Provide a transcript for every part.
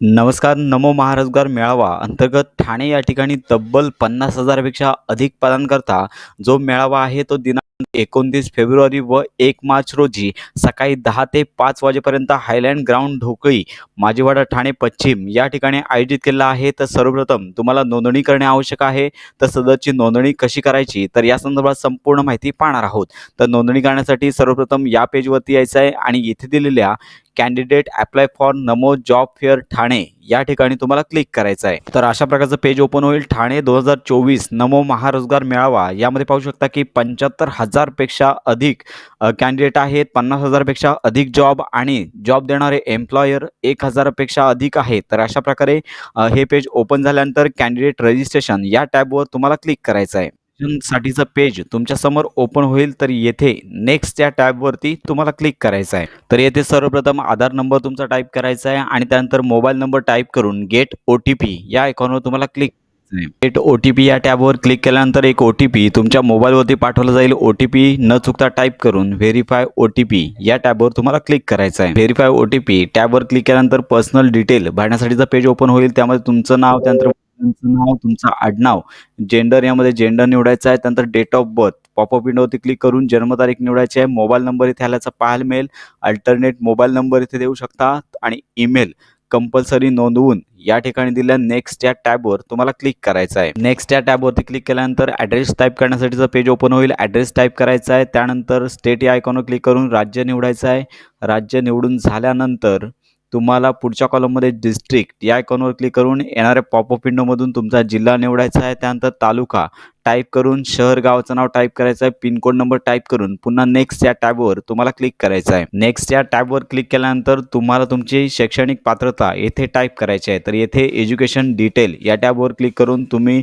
नमस्कार नमो महारोजगार मेळावा अंतर्गत ठाणे या ठिकाणी तब्बल पन्नास हजारपेक्षा अधिक पदांकरता जो मेळावा आहे तो दिनांक एकोणतीस फेब्रुवारी व एक मार्च रोजी सकाळी दहा ते पाच वाजेपर्यंत हायलँड ग्राउंड ढोकळी माजीवाडा ठाणे पश्चिम या ठिकाणी आयोजित केलेला आहे. तर सर्वप्रथम तुम्हाला नोंदणी करणे आवश्यक आहे. तर सदरची नोंदणी कशी करायची? तर या संदर्भात संपूर्ण माहिती पाहणार आहोत. तर नोंदणी करण्यासाठी सर्वप्रथम या पेजवरती यायचं आहे आणि इथे दिलेल्या candidate apply for Namo job fair Thane या ठिकाणी तुम्हाला क्लिक करायचं आहे. तर अशा प्रकारचं पेज ओपन होईल. ठाणे दोन हजार चोवीस नमो महारोजगार मेळावा. यामध्ये पाहू शकता की पंच्याहत्तर हजारपेक्षा अधिक कॅन्डिडेट आहेत. पन्नास हजारपेक्षा अधिक जॉब आणि जॉब देणारे एम्प्लॉयर एक हजारापेक्षा अधिक आहेत. तर अशा प्रकारे हे पेज ओपन झाल्यानंतर कॅन्डिडेट रजिस्ट्रेशन या टॅबवर तुम्हाला क्लिक करायचं आहे. साठीचं पेज तुमच्यासमोर ओपन होईल तर येथे नेक्स्ट या टॅबवरती तुम्हाला क्लिक करायचं आहे. तर येथे सर्वप्रथम आधार नंबर तुमचा टाईप करायचा आहे आणि त्यानंतर मोबाईल नंबर टाईप करून गेट ओ टी पी या अकाउंटवर तुम्हाला click get O T P या टॅबवर क्लिक केल्यानंतर एक ओ टी पी तुमच्या मोबाईलवरती पाठवला जाईल. ओ टी पी न चुकता टाईप करून व्हेरीफाय ओ टी पी या टॅबवर तुम्हाला क्लिक करायचं आहे. व्हेरीफाय ओ टी पी टॅबवर क्लिक केल्यानंतर पर्सनल डिटेल भरण्यासाठीचं पेज ओपन होईल. त्यामध्ये तुमचं नाव त्यानंतर तुमचं नाव तुमचं आडनाव जेंडर यामध्ये जेंडर निवडायचं आहे त्यानंतर डेट ऑफ बर्थ पॉपअप विंडोवरती क्लिक करून जन्मतारीख निवडायची आहे मोबाईल नंबर इथे आल्याचा पाहायला मिळेल अल्टरनेट मोबाईल नंबर इथे देऊ शकता आणि ईमेल कंपल्सरी नोंदवून या ठिकाणी दिल्या नेक्स्ट या टॅबवर तुम्हाला क्लिक करायचं आहे. नेक्स्ट या टॅबवरती क्लिक केल्यानंतर ॲड्रेस टाईप करण्यासाठीचं पेज ओपन होईल. ॲड्रेस टाईप करायचा आहे त्यानंतर स्टेट या आयकॉनवर क्लिक करून राज्य निवडायचं आहे. राज्य निवडून झाल्यानंतर तुम्हाला पुढच्या कॉलममध्ये डिस्ट्रिक्ट या आयकॉनवर क्लिक करून येणाऱ्या पॉपअप विंडोमधून तुमचा जिल्हा निवडायचा आहे त्यानंतर तालुका. टाईप करून शहर गावाचं नाव टाईप करायचं आहे पिनकोड नंबर टाईप करून पुन्हा नेक्स्ट या टॅबवर तुम्हाला क्लिक करायचं आहे. नेक्स्ट या टॅबवर क्लिक केल्यानंतर तुम्हाला तुमची शैक्षणिक पात्रता येथे टाईप करायची आहे. तर येथे एज्युकेशन डिटेल या टॅबवर क्लिक करून तुम्ही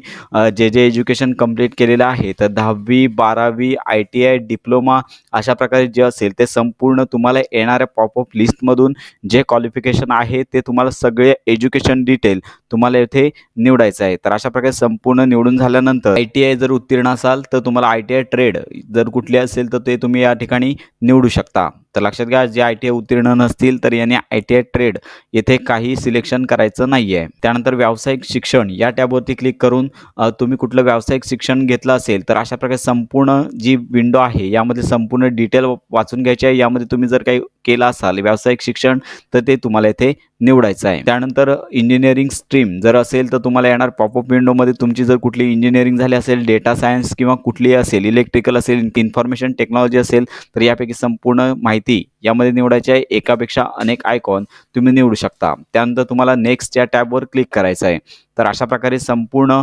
जे जे एज्युकेशन कंप्लीट केलेलं आहे तर दहावी बारावी आय टी आय डिप्लोमा अशा प्रकारे जे असेल ते संपूर्ण तुम्हाला येणाऱ्या पॉपअप लिस्टमधून जे क्वालिफिकेशन आहे ते तुम्हाला सगळे एज्युकेशन डिटेल तुम्हाला येथे निवडायचं आहे. तर अशा प्रकारे संपूर्ण निवडून झाल्यानंतर आय टी आय जर उत्तीर्ण असाल तर तुम्हाला आय टी आय ट्रेड जर कुठली असेल तर ते तुम्ही या ठिकाणी निवडू शकता. तर लक्षात घ्या जे आय टी आय उत्तीर्ण नसतील तर यांनी आय टी आय ट्रेड येथे काही सिलेक्शन करायचं नाही आहे त्यानंतर व्यावसायिक शिक्षण या टॅबवरती क्लिक करून तुम्ही कुठलं व्यावसायिक शिक्षण घेतलं असेल तर अशा प्रकारे संपूर्ण जी विंडो आहे यामध्ये संपूर्ण डिटेल वाचून घ्यायची आहे. यामध्ये तुम्ही जर काही केलं असाल व्यावसायिक शिक्षण तर ते तुम्हाला इथे निवडायचं आहे. त्यानंतर इंजिनिअरिंग स्ट्रीम जर असेल तर तुम्हाला येणार पॉपअप विंडोमध्ये तुमची जर कुठली इंजिनिअरिंग झाली असेल डेटा सायन्स किंवा कुठलीही असेल इलेक्ट्रिकल असेल इन्फॉर्मेशन टेक्नॉलॉजी असेल तर यापैकी संपूर्ण माहिती माहिती यामध्ये निवडायची आहे. एकापेक्षा अनेक आयकॉन तुम्ही निवडू शकता. त्यानंतर तुम्हाला नेक्स्ट या टॅबवर क्लिक करायचं आहे. तर अशा प्रकारे संपूर्ण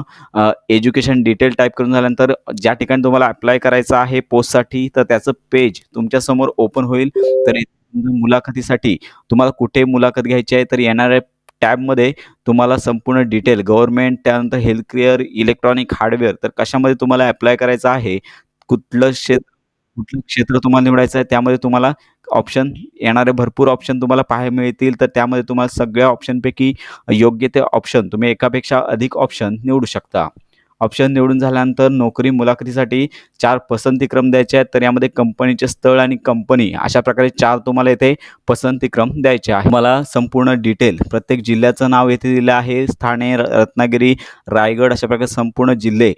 एज्युकेशन डिटेल टाईप करून झाल्यानंतर ज्या ठिकाणी तुम्हाला अप्लाय करायचं आहे पोस्टसाठी तर त्याचं पेज तुमच्यासमोर ओपन होईल. तर मुलाखतीसाठी तुम्हाला कुठे मुलाखत घ्यायची आहे तर येणाऱ्या टॅबमध्ये तुम्हाला संपूर्ण डिटेल गव्हर्नमेंट त्यानंतर हेल्थ केअर इलेक्ट्रॉनिक हार्डवेअर तर कशामध्ये तुम्हाला अप्लाय करायचं आहे कुठलं क्षेत्र कुठलं क्षेत्र तुम्हाला निवडायचं आहे त्यामध्ये तुम्हाला ऑप्शन येणारे भरपूर ऑप्शन तुम्हाला पाहायला मिळतील. तर त्यामध्ये तुम्हाला सगळ्या ऑप्शनपैकी योग्य ते ऑप्शन तुम्ही एकापेक्षा अधिक ऑप्शन निवडू शकता. ऑप्शन निवडून झाल्यानंतर नोकरी मुलाखतीसाठी चार पसंतीक्रम द्यायचे आहेत. तर यामध्ये कंपनीचे स्थळ आणि कंपनी अशा प्रकारे चार तुम्हाला येथे पसंतीक्रम द्यायचे आहे. मला संपूर्ण डिटेल प्रत्येक जिल्ह्याचं नाव येथे दिलं आहे. ठाणे र- रत्नागिरी रायगड अशा प्रकारे संपूर्ण जिल्हे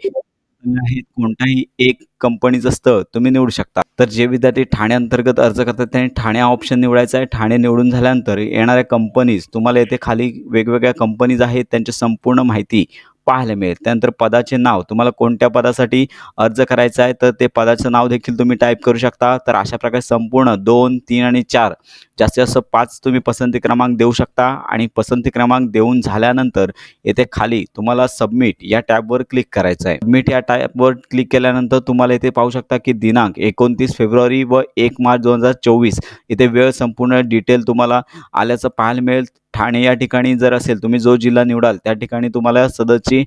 आहेत कोणताही एक कंपनीचं स्थळ तुम्ही निवडू शकता. तर जे विद्यार्थी ठाणे अंतर्गत अर्ज करतात त्यांनी ठाणे ऑप्शन निवडायचा आहे. ठाणे निवडून झाल्यानंतर येणाऱ्या कंपनीज तुम्हाला येथे खाली वेगवेगळ्या कंपनीज आहेत त्यांची संपूर्ण माहिती पाहायला मिळेल. त्यानंतर पदाचे नाव. तुम्हाला कोणत्या पदासाठी अर्ज करायचा आहे तर ते पदाचं नाव देखील तुम्ही टाईप करू शकता. तर अशा प्रकारे संपूर्ण दोन तीन आणि चार जास्तीत जास्त पाच तुम्ही पसंती क्रमांक देऊ शकता. आणि पसंती क्रमांक देऊन झाल्यानंतर येथे खाली तुम्हाला सबमिट या टॅबवर क्लिक करायचं आहे. सबमिट या टॅबवर क्लिक केल्यानंतर तुम्हाला इथे पाहू शकता की दिनांक एकोणतीस फेब्रुवारी व एक मार्च दोन हजार चोवीस. इथे वेळ संपूर्ण डिटेल तुम्हाला आल्याचं पाहायला मिळेल. ठाणे या ठिकाणी जर असेल तुम्ही जो जिल्हा निवडाल त्या ठिकाणी तुम्हाला सदरची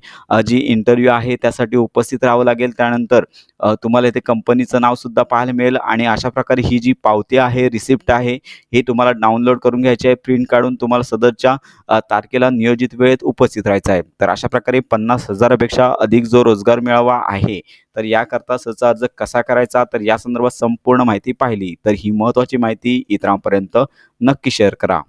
जी इंटरव्ह्यू आहे त्यासाठी उपस्थित राहावं लागेल. त्यानंतर तुम्हाला इथे कंपनीचं नावसुद्धा पाहायला मिळेल आणि अशा प्रकारे ही जी पावती आहे रिसिप्ट आहे हे तुम्हाला डाउनलोड करून घ्यायची आहे. प्रिंट काढून तुम्हाला सदरच्या तारखेला नियोजित वेळेत उपस्थित राहायचं आहे. तर अशा प्रकारे पन्नास हजारापेक्षा अधिक जो रोजगार मिळावा आहे तर याकरता सचा अर्ज कसा करायचा तर या संदर्भात संपूर्ण माहिती पाहिली. तर ही महत्त्वाची माहिती इतरांपर्यंत नक्की शेअर करा.